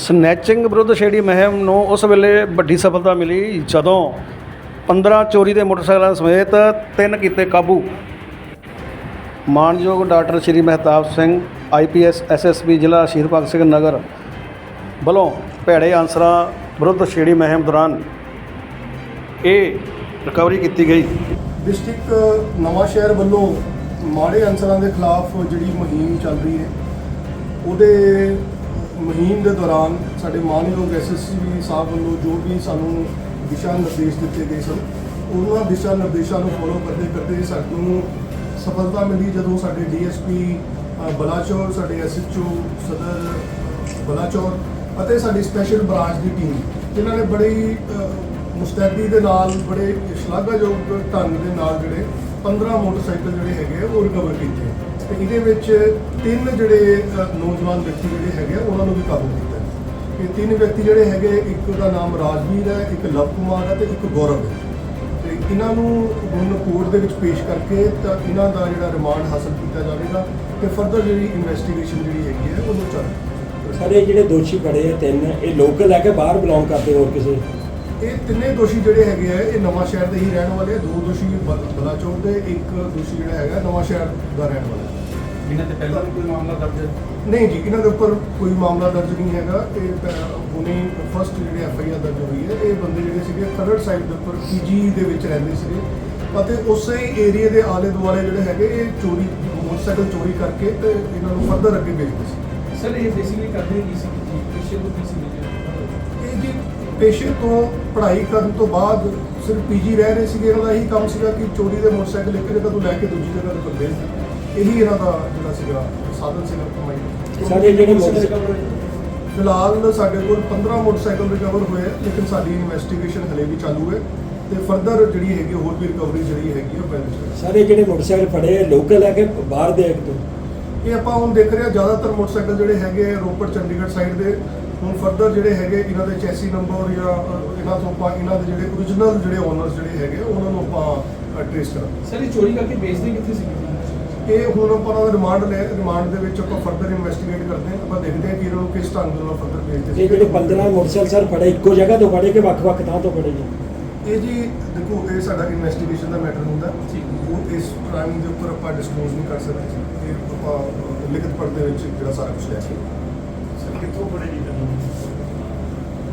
Snatching ਵਿਰੁੱਧ ਛੇੜੀ ਮੁਹਿੰਮ ਨੂੰ ਉਸ ਵੇਲੇ ਵੱਡੀ ਸਫਲਤਾ ਮਿਲੀ, ਜਦੋਂ 15 ਚੋਰੀ ਦੇ ਮੋਟਰਸਾਈਕਲਾਂ ਸਮੇਤ ਤਿੰਨ ਕੀਤੇ ਕਾਬੂ। ਮਾਨਯੋਗ doctor Shri Mehtab Singh IPS SSP ਜ਼ਿਲ੍ਹਾ ਸ਼ਹੀਦ ਭਗਤ ਸਿੰਘ ਨਗਰ ਵੱਲੋਂ ਭੈੜੇ ਅਨਸਰਾਂ ਵਿਰੁੱਧ ਛੇੜੀ ਮੁਹਿੰਮ ਦੌਰਾਨ ਇਹ ਰਿਕਵਰੀ ਕੀਤੀ ਗਈ। ਡਿਸਟ੍ਰਿਕਟ ਨਵਾਂ ਸ਼ਹਿਰ ਵੱਲੋਂ ਮਾੜੇ ਅਨਸਰਾਂ ਦੇ ਖਿਲਾਫ ਜਿਹੜੀ ਮੁਹਿੰਮ ਚੱਲ ਰਹੀ ਹੈ, ਉਹਦੇ ਮੁਹਿੰਮ ਦੇ ਦੌਰਾਨ ਸਾਡੇ ਮਾਨਯੋਗ ਐਸਐਸਪੀ ਸਾਹਿਬ ਵੱਲੋਂ ਜੋ ਵੀ ਸਾਨੂੰ ਦਿਸ਼ਾ ਨਿਰਦੇਸ਼ ਦਿੱਤੇ ਗਏ ਸਨ ਉਹਨਾਂ ਦਿਸ਼ਾ ਨਿਰਦੇਸ਼ਾਂ ਨੂੰ ਫੋਲੋ ਕਰਦੇ ਕਰਦੇ ਸਾਨੂੰ ਸਫਲਤਾ ਮਿਲੀ ਜਦੋਂ ਸਾਡੇ ਡੀਐਸਪੀ ਬਲਾਚੌਰ ਸਾਡੇ ਐਸਐਚਓ ਸਦਰ ਬਲਾਚੌਰ ਅਤੇ ਸਾਡੀ ਸਪੈਸ਼ਲ ਬ੍ਰਾਂਚ ਦੀ ਟੀਮ ਜਿਨ੍ਹਾਂ ਨੇ ਬੜੀ ਮੁਸਤੈਦੀ ਦੇ ਨਾਲ ਬੜੇ ਸ਼ਲਾਘਾਯੋਗ ਢੰਗ ਦੇ ਨਾਲ ਜਿਹੜੇ 15 ਮੋਟਰਸਾਈਕਲ ਜਿਹੜੇ ਹੈਗੇ ਆ, ਉਹ ਰਿਕਵਰ ਕੀਤੇ। ਤੇ ਇਹਦੇ ਵਿੱਚ ਤਿੰਨ ਜਿਹੜੇ ਨੌਜਵਾਨ ਵਿਅਕਤੀ ਜਿਹੜੇ ਹੈਗੇ ਆ, ਉਹਨਾਂ ਨੂੰ ਵੀ ਕਾਬੂ ਕੀਤਾ ਇਹ ਤਿੰਨ ਵਿਅਕਤੀ ਜਿਹੜੇ ਹੈਗੇ ਇੱਕ ਦਾ ਨਾਮ ਰਾਜਵੀਰ ਹੈ ਇੱਕ ਲਵ ਕੁਮਾਰ ਹੈ ਤੇ ਇੱਕ ਗੌਰਵ ਹੈ। ਤੇ ਇਹਨਾਂ ਨੂੰ ਹੁਣ ਕੋਰਟ ਦੇ ਵਿੱਚ ਪੇਸ਼ ਕਰਕੇ ਤਾਂ ਇਹਨਾਂ ਦਾ ਜਿਹੜਾ ਰਿਮਾਂਡ ਹਾਸਲ ਕੀਤਾ ਜਾਵੇਗਾ ਤੇ ਫਰਦਰ ਜਿਹੜੀ ਇਨਵੈਸਟੀਗੇਸ਼ਨ ਜਿਹੜੀ ਹੈਗੀ ਹੈ ਉਹਨੂੰ ਚੱਲ ਸਾਰੇ ਜਿਹੜੇ ਦੋਸ਼ੀ ਫੜੇ ਆ ਤਿੰਨ ਇਹ ਲੋਕਲ ਹੈ ਕਿ ਬਾਹਰ ਬਿਲੋਂਗ ਕਰਦੇ ਹੋਰ ਕਿਸੇ? ਇਹ ਤਿੰਨੇ ਦੋਸ਼ੀ ਜਿਹੜੇ ਹੈਗੇ ਆ ਇਹ ਨਵਾਂ ਸ਼ਹਿਰ ਦੇ ਹੀ ਰਹਿਣ ਵਾਲੇ ਆ। ਦੋ ਦੋਸ਼ੀ ਬਲ- ਬਲਾਚੌਰ ਦੇ ਇੱਕ ਦੋਸ਼ੀ ਜਿਹੜਾ ਹੈਗਾ ਨਵਾਂ ਸ਼ਹਿਰ ਦਾ ਰਹਿਣ ਵਾਲਾ। ਹੈ। ਇਹਨਾਂ ਤੇ ਪਹਿਲਾਂ ਵੀ ਕੋਈ ਮਾਮਲਾ ਦਰਜ ਹੈ? ਨਹੀਂ ਜੀ ਇਹਨਾਂ ਦੇ ਉੱਪਰ ਕੋਈ ਮਾਮਲਾ ਦਰਜ ਨਹੀਂ ਹੈਗਾ। ਇਹ ਹੁਣੇ ਫਸਟ ਜਿਹੜੇ ਐਫ ਆਈ ਆਰ ਦਰਜ ਹੋਈ ਹੈ ਇਹ ਬੰਦੇ ਜਿਹੜੇ ਸੀਗੇ ਖਰੜ ਸਾਈਡ ਦੇ ਉੱਪਰ ਪੀਜੀ ਦੇ ਵਿੱਚ ਰਹਿੰਦੇ ਸੀਗੇ। ਅਤੇ ਉਸੇ ਏਰੀਆ ਦੇ ਆਲੇ ਦੁਆਲੇ ਜਿਹੜੇ ਹੈਗੇ ਇਹ ਚੋਰੀ ਮੋਟਰਸਾਈਕਲ ਚੋਰੀ ਕਰਕੇ ਤੇ ਇਹਨਾਂ ਨੂੰ ਫਰਦਰ ਅੱਗੇ ਭੇਜਦੇ ਸੀ। ਸਰ ਇਹ ਬੇਸਿਕਲੀ ਕਰਦੇ ਕੀ ਸੀ? ਜੀ ਪਿੱਛੇ ਤੋਂ ਕੀ ਸੀ? ਇਹ ਜੀ ਪੇਸ਼ੇ ਤੋਂ ਪੜ੍ਹਾਈ ਕਰਨ ਤੋਂ ਬਾਅਦ ਸਿਰਫ ਪੀਜੀ ਰਹਿ ਰਹੇ ਸੀਗੇ ਇਹਨਾਂ ਦਾ ਇਹੀ ਕੰਮ ਸੀਗਾ ਕਿ ਚੋਰੀ ਦੇ ਮੋਟਰਸਾਈਕਲ ਇੱਕ ਜਗ੍ਹਾ ਤੋਂ ਲੈ ਕੇ ਦੂਜੀ ਜਗ੍ਹਾ ਤੇ ਭੇਜ। ਇਹੀ ਇਹਨਾਂ ਦਾ ਜਿਹੜਾ ਸੀਗਾ ਸਾਧਨ ਸੀਗਾ ਕਮਾਈ ਦਾ। ਸਾਰੇ ਜਿਹੜੇ ਮੋਟਰਸਾਈਕਲ ਫਿਲਹਾਲ ਸਾਡੇ ਕੋਲ 15 ਮੋਟਰਸਾਈਕਲ ਰਿਕਵਰ ਹੋਏ ਆ, ਲੇਕਿਨ ਸਾਡੀ ਇਨਵੈਸਟੀਗੇਸ਼ਨ ਹਲੇ ਵੀ ਚਾਲੂ ਹੈ ਤੇ ਫਰਦਰ ਜਿਹੜੀ ਹੈਗੀ ਹੋਰ ਵੀ ਰਿਕਵਰੀ ਜਿਹੜੀ ਹੈਗੀ ਉਹ ਹੈ ਸਾਰੇ ਜਿਹੜੇ ਮੋਟਰਸਾਈਕਲ ਫੜੇ ਆ ਲੋਕਲ ਹੈ ਕਿ ਬਾਹਰ ਦੇ ਇੱਕ ਤੋਂ ਇਹ ਆਪਾਂ ਹੁਣ ਦੇਖ ਰਹੇ ਹਾਂ ਜ਼ਿਆਦਾਤਰ ਮੋਟਰਸਾਈਕਲ ਜਿਹੜੇ ਹੈਗੇ ਆ ਰੋਪੜ ਚੰਡੀਗੜ੍ਹ ਸਾਈਡ ਦੇ ਹੁਣ ਫਰਦਰ ਜਿਹੜੇ ਹੈਗੇ ਇਹਨਾਂ ਦੇ ਚੈਸੀ ਨੰਬਰ ਜਾਂ ਇਹਨਾਂ ਤੋਂ ਆਪਾਂ ਇਹਨਾਂ ਦੇ ਜਿਹੜੇ origignal ਜਿਹੜੇ ਓਨਰਸ ਜਿਹੜੇ ਹੈਗੇ ਉਹਨਾਂ ਨੂੰ ਆਪਾਂ ਟ੍ਰੇਸ ਕਰਾਂਗੇ। ਸਰ ਇਹ ਚੋਰੀ ਕਰਕੇ ਵੇਚਦੇ ਕਿੱਥੇ ਸੀ? ਇਹ ਹੁਣ ਆਪਾਂ ਉਹਨਾਂ ਦਾ ਰਿਮਾਂਡ ਲੈ ਰਿਮਾਂਡ ਦੇ ਵਿੱਚ ਆਪਾਂ ਫਰਦਰ ਇਨਵੈਸਟੀਗੇਟ ਕਰਦੇ ਹਾਂ ਆਪਾਂ ਦੇਖਦੇ ਹਾਂ ਕਿ ਇਹਨਾਂ ਨੂੰ ਕਿਸ ਢੰਗ ਦੇ ਨਾਲ ਫਰਦਰ ਭੇਜਦੇ ਇਹ ਜਿਹੜੇ 15 ਮੋਟਰਸਾਈਕਲ ਸਰ ਫੜੇ ਇੱਕੋ ਜਗ੍ਹਾ ਤੋਂ ਫੜੇ ਕਿ ਵੱਖ-ਵੱਖ ਥਾਂ ਤੋਂ ਫੜੇ ਜੀ? ਇਹ ਜੀ ਦੇਖੋ ਇਹ ਸਾਡਾ ਇਨਵੈਸਟੀਗੇਸ਼ਨ ਦਾ ਮੈਟਰ ਹੁੰਦਾ। ਠੀਕ। ਉਹ ਇਸ ਕ੍ਰਾਈਮ ਦੇ ਉੱਪਰ ਆਪਾਂ ਡਿਸਕਲੋਜ਼ ਨਹੀਂ ਕਰ ਸਕਦੇ। ਇਹ ਲਿਖਤ ਪੜ੍ਹਦੇ ਵਿੱਚ ਜਿਹੜਾ ਸਾਰਾ ਕੁਝ ਲੈ ਕੇ ਸਰ ਕਿੱਥੋਂ ਬੜੇ ਜੀ ਤੈਨੂੰ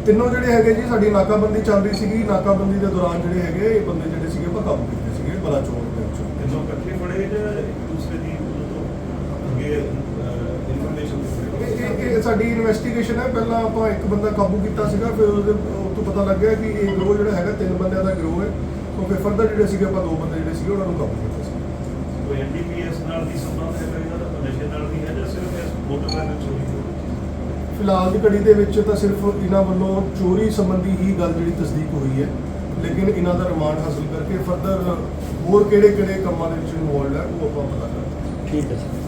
ਤਿੰਨੋਂ ਜਿਹੜੇ ਹੈਗੇ ਜੀ ਸਾਡੀ ਨਾਕਾਬੰਦੀ ਚੱਲ ਰਹੀ ਸੀਗੀ। ਨਾਕਾਬੰਦੀ ਦੇ ਦੌਰਾਨ ਜਿਹੜੇ ਹੈਗੇ ਇਹ ਬੰਦੇ ਜਿਹੜੇ ਸੀਗੇ ਆਪਾਂ ਕਾਬੂ ਕੀਤੇ ਸੀਗੇ ਬਲਾਚੌਰ ਦੇ ਵਿੱਚ। ਕਿੰਨੋਂ ਇਕੱਠੇ ਬੜੇ ਜਾਂ ਇੱਕ ਦੂਸਰੇ ਦੀ ਅੱਗੇ ਇਨਫੋਰਮੇਸ਼ਨ ਇਹ- ਸਾਡੀ ਇਨਵੈਸਟੀਗੇਸ਼ਨ ਹੈ। ਪਹਿਲਾਂ ਆਪਾਂ ਇੱਕ ਬੰਦਾ ਕਾਬੂ ਕੀਤਾ ਸੀਗਾ ਫਿਰ ਉਹਦੇ ਉਹ ਤੋਂ ਪਤਾ ਲੱਗਿਆ ਕਿ ਇਹ ਗਰੋਹ ਜਿਹੜਾ ਹੈਗਾ ਤਿੰਨ ਬੰਦਿਆਂ ਦਾ ਗਰੋਹ ਹੈ। ਤੋਂ ਫਿਰ ਫਰਦਰ ਜਿਹੜੇ ਸੀਗੇ ਆਪਾਂ ਦੋ ਬੰਦੇ ਜਿਹੜੇ ਸੀਗੇ ਉਹਨਾਂ ਨੂੰ ਕਾਬੂ ਕੀਤਾ ਸੀ। ਕੋਈ ਐਨਡੀਪੀਐਸ ਨਾਲ ਦੀ ਸੰਬੰਧ ਹੈ ਦਾ ਨਸ਼ੇ ਨਾਲ ਦੀ ਹੈ ਜਾਂ ਸਿਰਫ ਇਸ ਮੋਟਰਸਾਈਕਲ ਚੋਰੀ ਫਿਲਹਾਲ ਦੀ ਘੜੀ ਦੇ ਵਿੱਚ ਤਾਂ ਸਿਰਫ ਇਹਨਾਂ ਵੱਲੋਂ ਚੋਰੀ ਸੰਬੰਧੀ ਹੀ ਗੱਲ ਜਿਹੜੀ ਤਸਦੀਕ ਹੋਈ ਹੈ, ਲੇਕਿਨ ਇਹਨਾਂ ਦਾ ਰਿਮਾਂਡ ਹਾਸਲ ਕਰਕੇ ਫਰਦਰ ਹੋਰ ਕਿਹੜੇ ਕਿਹੜੇ ਕੰਮਾਂ ਦੇ ਵਿੱਚ ਇਨਵੋਲਡ ਹੈ, ਉਹ ਆਪਾਂ ਪਤਾ ਕਰਾਂਗੇ। ਠੀਕ ਹੈ ਸਰ।